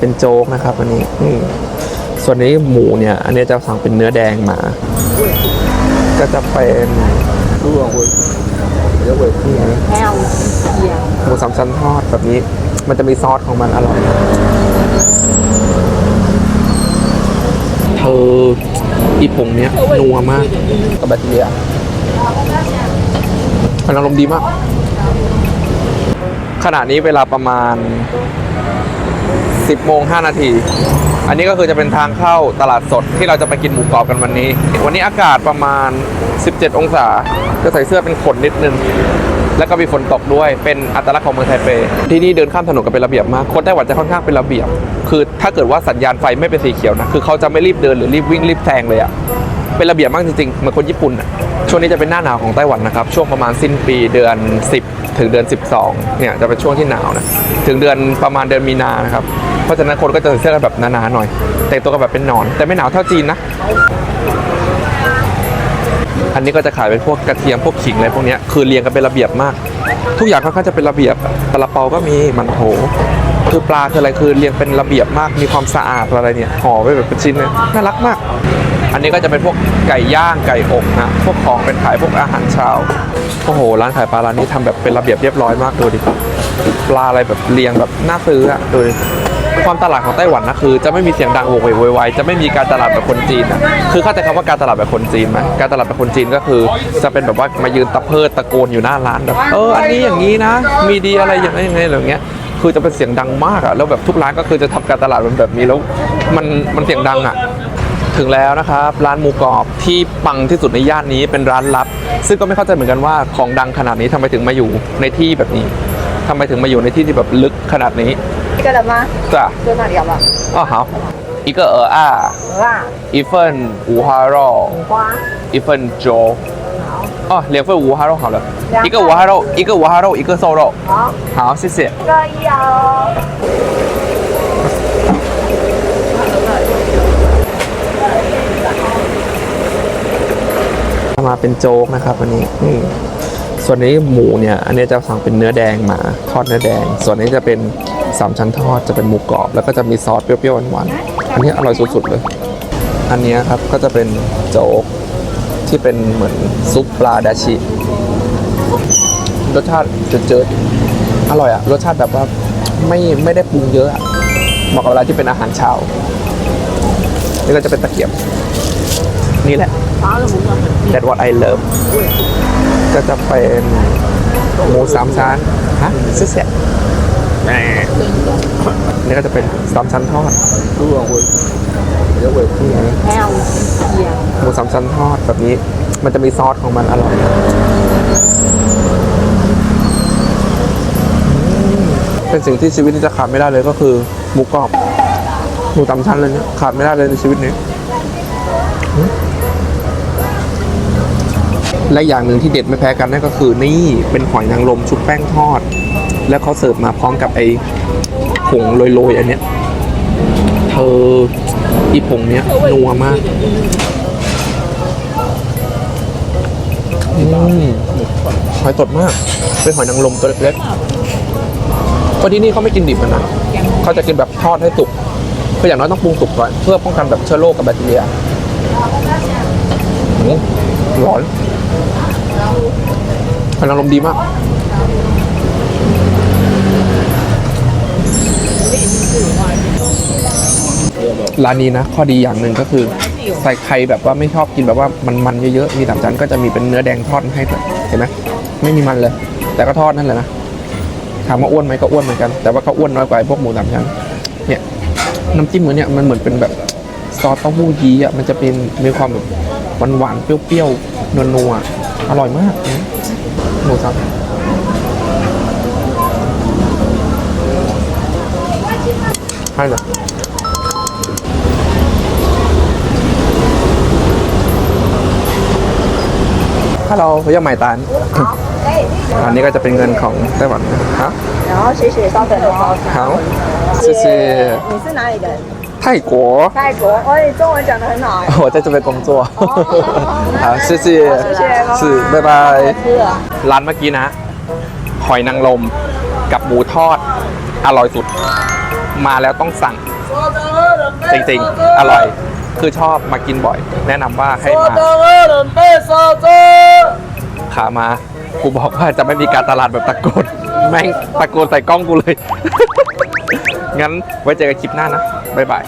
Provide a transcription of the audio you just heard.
เป็นโจ๊กนะครับอันนี้ส่วนนี้หมูเนี่ยอันนี้จะสั่งเป็นเนื้อแดงมา ก็จะเป็นรูปของคุณเยอะเว้ยนี่นะหมูสามชั้นทอดแบบนี้ มันจะมีซอสของมันอร่อยเธออีโป่งเนี้ยนัวมากกับแบตเตอรี่อะมันอารมณ์ดีมากขณะนี้เวลาประมาณ 10โมง5นาที อันนี้ก็คือจะเป็นทางเข้าตลาดสดที่เราจะไปกินหมูกรอบกันวันนี้ วันนี้อากาศประมาณ 17 องศา ก็ใส่เสื้อเป็นขนนิดนึง แล้วก็มีฝนตกด้วย เป็นอัตลักษณ์ของเมืองไทเป ที่นี่เดินข้ามถนนกันเป็นระเบียบมาก คนไต้หวันจะค่อนข้างเป็นระเบียบ คือถ้าเกิดว่าสัญญาณไฟไม่เป็นสีเขียวนะ คือเขาจะไม่รีบเดินหรือรีบวิ่งรีบแซงเลยอะเป็นระเบียบมากจริงๆ เหมือนคนญี่ปุ่น ช่วงนี้จะเป็นหน้าหนาวของไต้หวันนะครับ ช่วงประมาณสิ้นปีเดือน 10 ถึงเดือน 12 เนี่ยจะเป็นช่วงที่หนาวนะถึงเดือนประมาณเดือนมีนานะครับ เพราะฉะนั้นคนก็จะใส่เสื้อกันแบบหนาๆหน่อย แต่งตัวกันแบบเป็นหนอน แต่ไม่หนาวเท่าจีนนะ อันนี้ก็จะขายเป็นพวกกระเทียมพวกขิงอะไรพวกนี้คือเรียงกันเป็นระเบียบมาก ทุกอย่างค่อนข้างจะเป็นระเบียบตะละเปาก็มีมันโถ คือปลาคืออะไรคือเรียงเป็นระเบียบมากมีความสะอาดอะไรเนี่ยห่อไว้แบบเป็นชิ้นเลยน่ารักมาก อันนี้ก็จะเป็นพวกไก่ย่างไก่อบนะพวกของเป็นขายพวกอาหารเช้าโอ้โหร้านขายปลาร้านนี้ทำแบบเป็นระเบียบเรียบร้อยมากดูดิปลาอะไรแบบเรียงแบบน่าซื้ออะดูดิความตลาดของไต้หวันนะคือจะไม่มีเสียงดังโวกเวกโวยวายจะไม่มีการตลาดแบบคนจีนนะคือเข้าใจคำว่าการตลาดแบบคนจีนไหมการตลาดแบบคนจีนก็คือ จะเป็นแบบว่ามายืนตะเพิดตะโกนอยู่หน้าร้านแบบเอออันนี้อย่างนี้นะ มีดีอะไรอย่างนี้อย่างไรอย่างเงี้ย คือจะเป็นเสียงดังมากอะแล้วแบบทุกร้านก็คือจะทำการตลาดมันแบบนี้แล้วมันมันเสียงดังอะถึงแล้วนะครับ ร้านหมูกรอบที่ปังที่สุดในย่านนี้เป็นร้านลับ ซึ่งก็ไม่เข้าใจเหมือนกันว่าของดังขนาดนี้ทำไมถึงมาอยู่ในที่แบบนี้ทำไมถึงมาอยู่ในที่ที่แบบลึกขนาดนี้ 一个人吗？ จ้ะ 就那里好不好？ อ๋อ好一个鹅啊鹅啊，一份五花肉五花，一份粥 哦两份五花肉好了两份一个五花肉一个五花肉一个瘦肉好，好谢谢一个一哦。 มาเป็นโจ๊กนะครับอันนี้อืมส่วนนี้หมูเนี่ย อันนี้จะสั่งเป็นเนื้อแดงมาทอดเนื้อแดง ส่วนนี้จะเป็นสามชั้นทอดจะเป็นหมูกรอบ แล้วก็จะมีซอสเปรี้ยวๆหวานๆอันนี้อร่อยสุดๆเลย อันนี้ครับก็จะเป็นโจ๊ก ที่เป็นเหมือนซุปปลาดาชิ รสชาติจืดๆอร่อยอะรสชาติแบบว่าไม่ไม่ได้ปรุงเยอะอะเหมาะกับเวลาที่เป็นอาหารเช้านี่ก็จะเป็นตะเกียบ นี่แหละ That what I love ก็จะเป็นหมูสามชั้นฮะเสียเสียแน่ นี้ก็จะเป็นสามชั้นทอดตู้ขอะคุณเยอะเว้ยที่ไหนแอลเดียวหมูสามชั้นทอดแบบนี้ มันจะมีซอสของมันอร่อยเป็นสิ่งที่ชีวิตนี้จะขาดไม่ได้เลยก็คือหมูกรอบหมูสามชั้นเลยเนี่ยขาดไม่ได้เลยในชีวิตนี้และอย่างหนึ่งที่เด็ดไม่แพ้กันนั่นก็คือนี่เป็นหอยนางรมชุบแป้งทอด แล้วเขาเสิร์ฟมาพร้อมกับไอ ผงโรยๆอันเนี้ยเธออีผงเนี้ยนัวมากอหอยสดมากเป็นหอยนางรมตัวเล็กๆคนที่นี่เขาไม่กินดิบกันนะเขาจะกินแบบทอดให้สุกคืออย่างน้อยต้องปรุงสุกก่อนเพื่อป้องกันแบบเชื้อโรคกับแบคทีเรียอืมร้อนพลังลมดีมาก ร้านนี้นะ ข้อดีอย่างหนึ่งก็คือใส่ใครแบบว่าไม่ชอบกินแบบว่ามันๆเยอะๆมีสามชั้นก็จะมีเป็นเนื้อแดงทอดให้ด้วยเห็นไหมไม่มีมันเลย แต่ก็ทอดนั่นแหละนะถามว่าอ้วนไหมก็อ้วนเหมือนกัน แต่ว่าก็อ้วนน้อยกว่าพวกหมูสามชั้นเนี่ยน้ำจิ้มมันเนี่ยมันเหมือนเป็นแบบซอสเต้าหู้ยี้อะมันจะเป็นมีความแบบหวานๆเปรี้ยวๆนัวๆอร่อยมากหมูสับให้เลย ฮัลโหล我要买单哎， อันนี้ก็จะเป็นเงินของไต้หวันนะครับ 然后谢谢，稍等哦。好谢谢你是哪里人？泰国泰国。哦，你中文讲得很好哎。我在这边工作好谢谢谢谢，拜拜。是拜拜吃了。 ร้านเมื่อกี้นะ หอยนางรมกับหมูทอด อร่อยสุด มาแล้วต้องสั่ง จริงๆ อร่อย คือชอบมากินบ่อย แนะนำว่าให้มาขามา กูบอกว่าจะไม่มีการตลาดแบบตะโกนแม่งตะโกนใส่กล้องกูเลย งั้นไว้เจอกันคลิปหน้านะ บ๊ายบาย